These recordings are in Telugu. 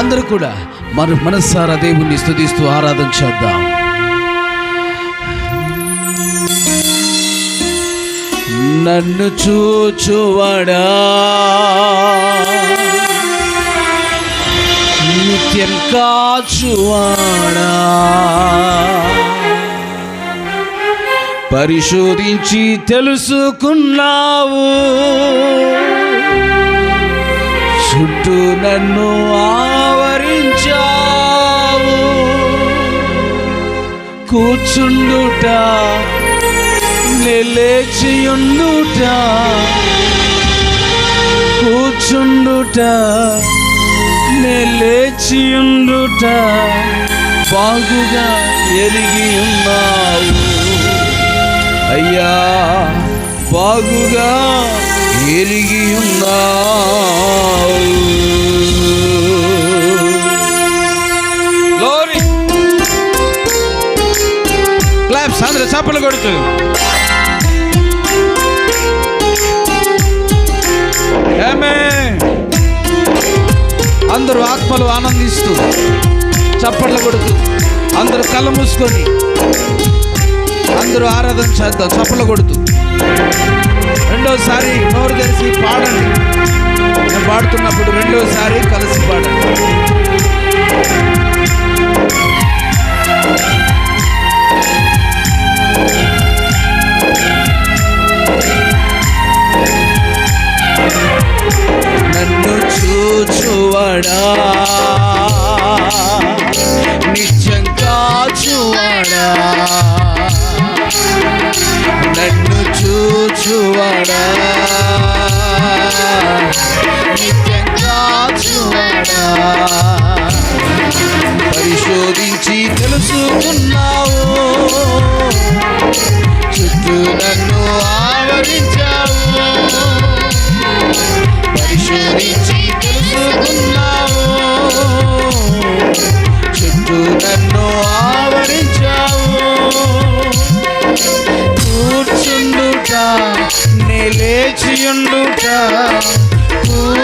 అందరూ కూడా మన మనస్సారా దేవుణ్ణి స్థుతిస్తూ ఆరాధన చేద్దాం. నన్ను చూచువాడా? నిత్యం కాచువాడా? పరిశోధించి తెలుసుకున్నావు. చుట్టూ నన్ను ఆవరించావు. కూర్చుండుట లేచియుండుట కూర్చుండుట లేచియుండుట బాగుగా ఎరిగి ఉన్నావు అయ్యా బాగుగా ఎరిగి ఉన్నావు ఆనందిస్తూ చప్పట్లు కొడుతూ అందరూ కళ్ళు మూసుకొని అందరూ ఆరాధన చేద్దాం చప్పలు కొడుతూ. రెండోసారి నోరు తెరిచి పాడండి. నేను పాడుతున్నప్పుడు రెండోసారి కలిసి పరిశోధించి తెలుసుకున్నావు. చుట్టూ నన్ను ఆవరించావు. పరిశోధించి తెలుసుకున్నావు. చుట్టూ నన్ను ఆవరించావు. కూర్చుండుట నిలేచియుండుట కూర్చుండుట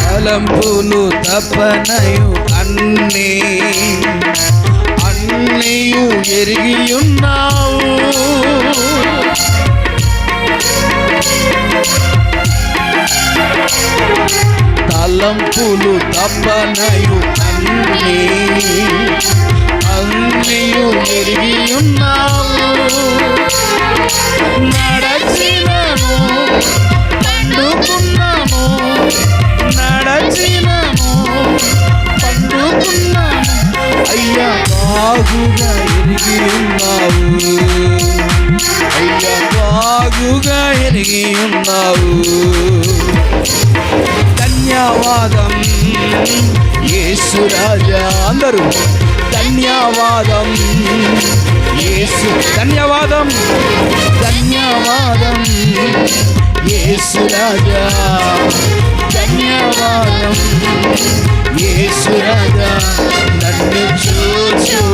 తలంపులు తపనయు అన్నీ. ఎరిగి ఉన్నావు. తలంపులు తప్పనయు అన్నీ అన్నీయు ఎరిగి ఉన్నావు. నడచినను పండుకున్నాము. నడచినను పండుకున్నాము. అయ్యా బాగుగా ఎరిగి ఉన్నావు అయ్యా బాగుగా ఎరిగి ఉన్నావు ధన్యవాదం యేసు రాజా అందరూ. ధన్యవాదం యేసు ధన్యవాదం ధన్యవాదం యేసు రాజా. ధన్యవాదం యేసు రాజా. నన్ను చూచు.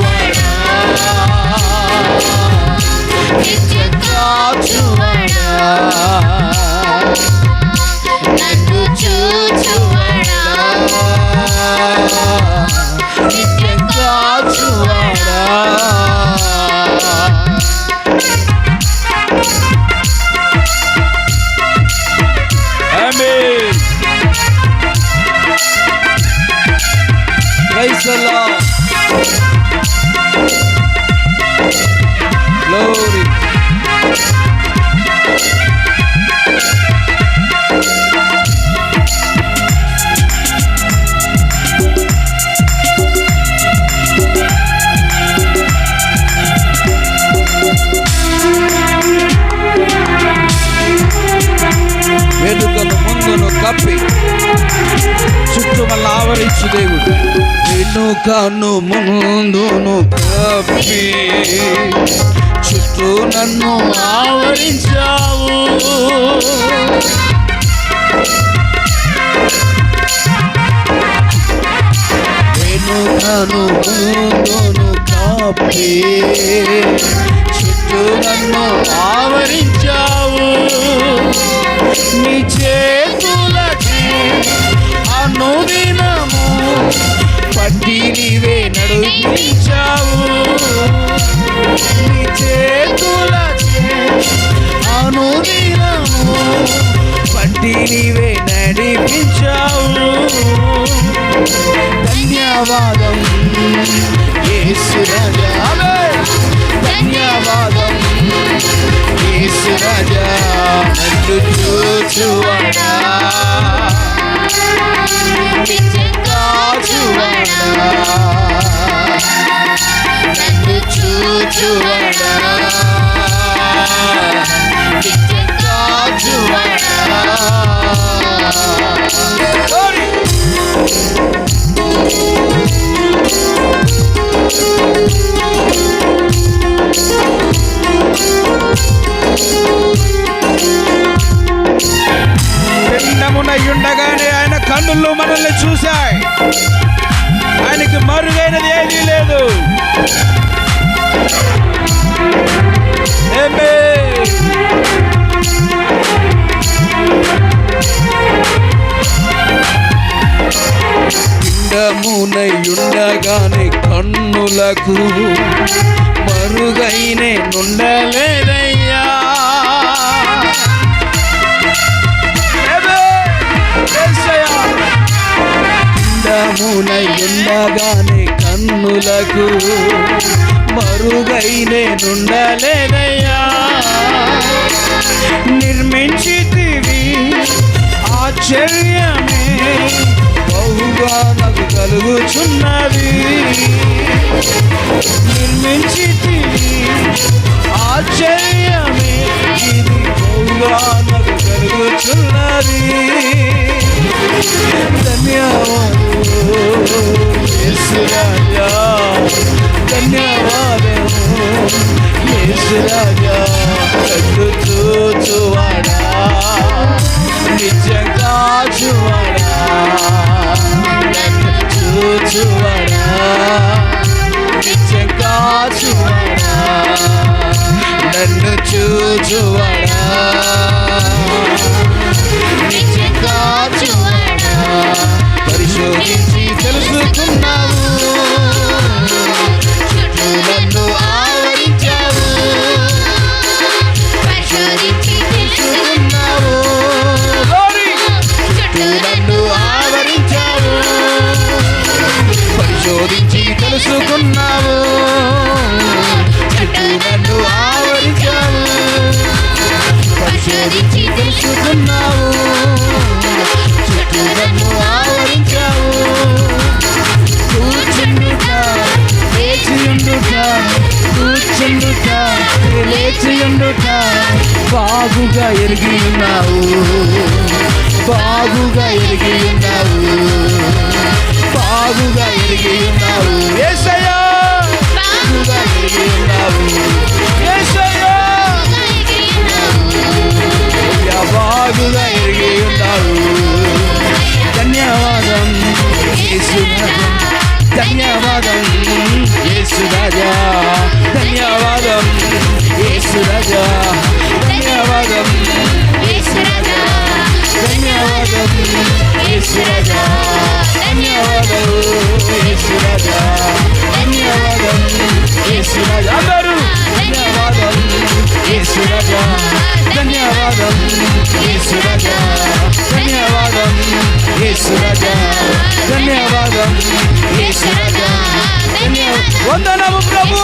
యేసుదేవుడు. కన్ను ముందును కప్పి చుట్టూ నన్ను ఆవరించావు. నిన్ను వెనుకను ముందును కప్పి చుట్టూ నన్ను ఆవరించావు. నీ చేతులకి అనుదినము పట్టి నీవే నడిపించావు. నీ చేతుల అనుదినము పట్టి నీవే నడిపించావు. ధన్యవాదం యేసు రాజా. ధన్యవాదం యేసు రాజా. నన్ను చూచువాడా? కాచువాడా కన్నులకు మరుగైనే నుండలేదయ్యా. ఎండగానే కన్నులకు మరుగైనే నుండలేదయ్యా. నిర్మించితివి ఆశ్చర్యం బహుగా నాకు కలుగుచున్నది. నిర్మించి ఆశ్చర్యమే. ఇది బహుగా నాకు కలుగుచున్నది. ధన్యవాదాలు. కూర్చుండుట లేచియుండుట బాగుగా ఎరిగి ఉన్నావు బాగుగా ఎరిగి ఉన్నావు బాగుగా ఎరిగి ఉన్నావు బాగుగా ఎరిగి ఉన్నావు బాగుగా ఎరిగి ఉన్నావు ధన్యవాదం ధన్యవాదం. వందనము ప్రభు.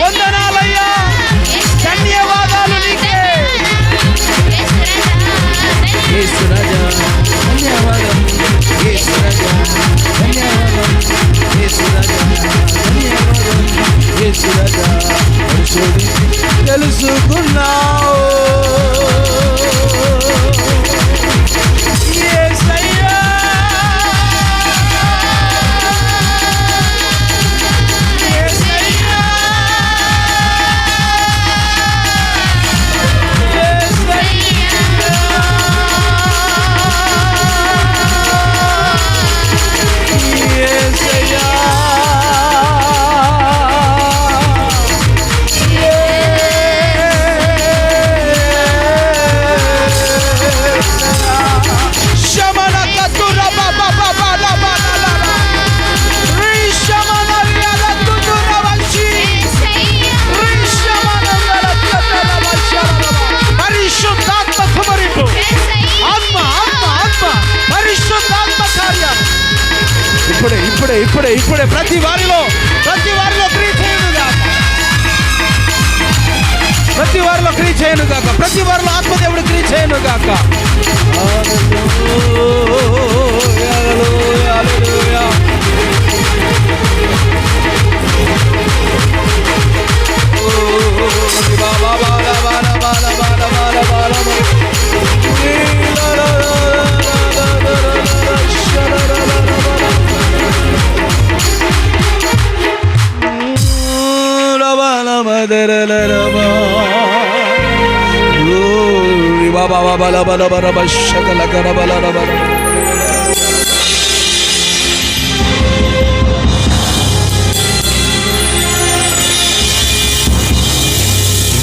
వందనాలయ్యా. ధన్యవాదాలు నీకే. యేసు రాజా ధన్యవాదం యేసు రాజా ధన్యవాదం యేసు రాజా ధన్యవాదం యేసు రాజా తెలుసుకున్నావు. ఇప్పుడే ప్రతి వారిలో ప్రతి వారిలో క్రియ చేయను గాక. ప్రతి వారిలో క్రియ చేయను గాక. ప్రతి వారిలో ఆత్మదేవుడు క్రియ చేయను గాక.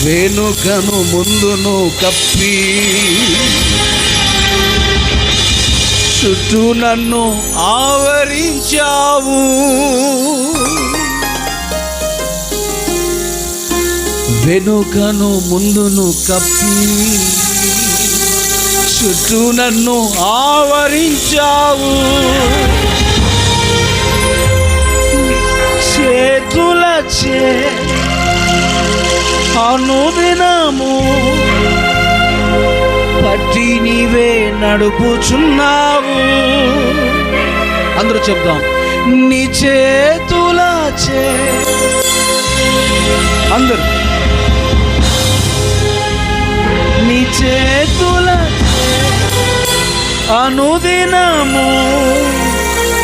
వెనుకను ముందును కప్పి చుట్టూ నన్ను ఆవరించావు. వెనుకను ముందును కప్పి చుట్టూ నన్ను ఆవరించావు. చేతుల చే అనుదినము పట్టి నీవే నడుపుచున్నావు. అందరూ చెప్దాం. నీ చేతుల చే అందరూ. నీ చేతుల అనుదినము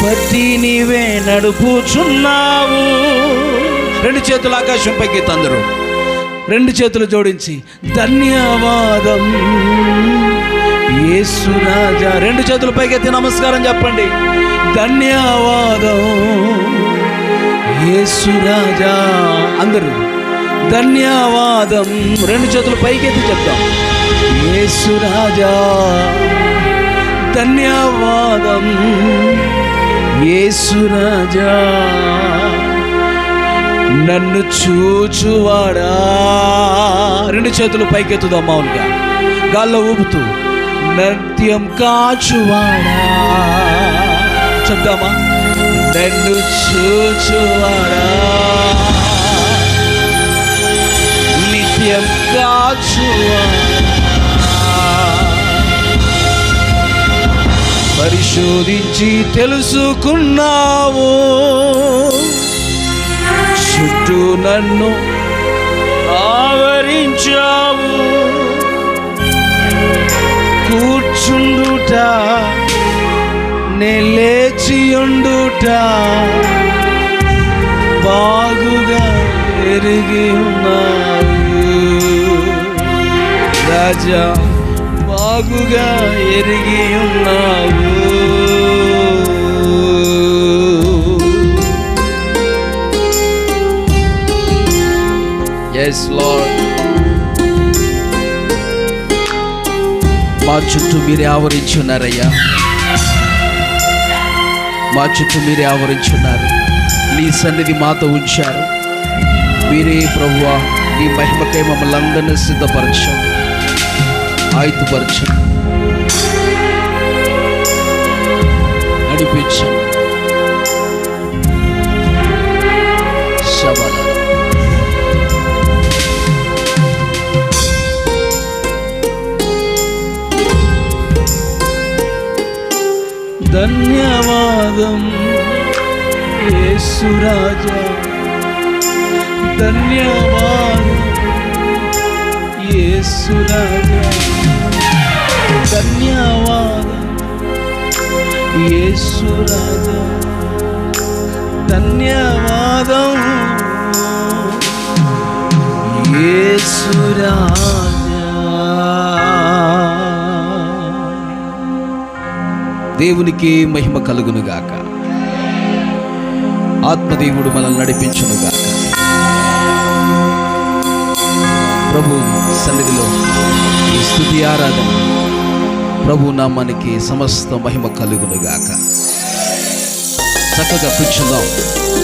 పట్టి నీవే నడుపుచున్నావు రెండు చేతులు ఆకాశం పైకి రెండు చేతులు జోడించి ధన్యవాదం. యేసురాజా రెండు చేతుల పైకెత్తి నమస్కారం చెప్పండి. ధన్యవాదం. యేసురాజా అందరూ ధన్యవాదం. రెండు చేతులు పైకెత్తి చెప్తాం యేసురాజా ధన్యవాదం. యేసురాజా నన్ను చూచువాడా? రెండు చేతులు పైకెత్తుదాం మౌన్గా. గాల్లో ఊపుతూ నృత్యం కాచువాడా? చెప్దామా? నన్ను చూచువాడా? నిత్యం కాచువాడా? పరిశోధించి తెలుసుకున్నావు. చుట్టూ నన్ను ఆవరించావు. కూర్చుండుట నిలేచియుండుట బాగుగా ఎరిగి ఉన్నావు. రాజా బాగుగా ఎరిగి ఉన్నావు. ఎస్ లార్డ్ మా చుట్టూ మీరే ఆవరించున్నారయ్యా మా చుట్టూ మీరే ఆవరించున్నారు మీ సన్నిధి మాతో ఉంచారు. మీరే ప్రభువా మీ మహిమకై మమ్మల్ని అందరినీ సిద్ధపరచండి. ఆయుధపరచండి నడిపించండి ధన్యవాదం యేసురాజా ధన్యవాదం. యేసురాజా ధన్యవాదం. యేసురాజా ధన్యవాదం యేసురాజా. దేవునికి మహిమ కలుగునుగాక. ఆత్మదేవుడు మనల్ని నడిపించునుగాక. ప్రభు సన్నిధిలో ఈ స్థుతి ఆరాధన ప్రభు నామానికి సమస్త మహిమ కలుగునుగాక. చక్కగా కూర్చుందాం.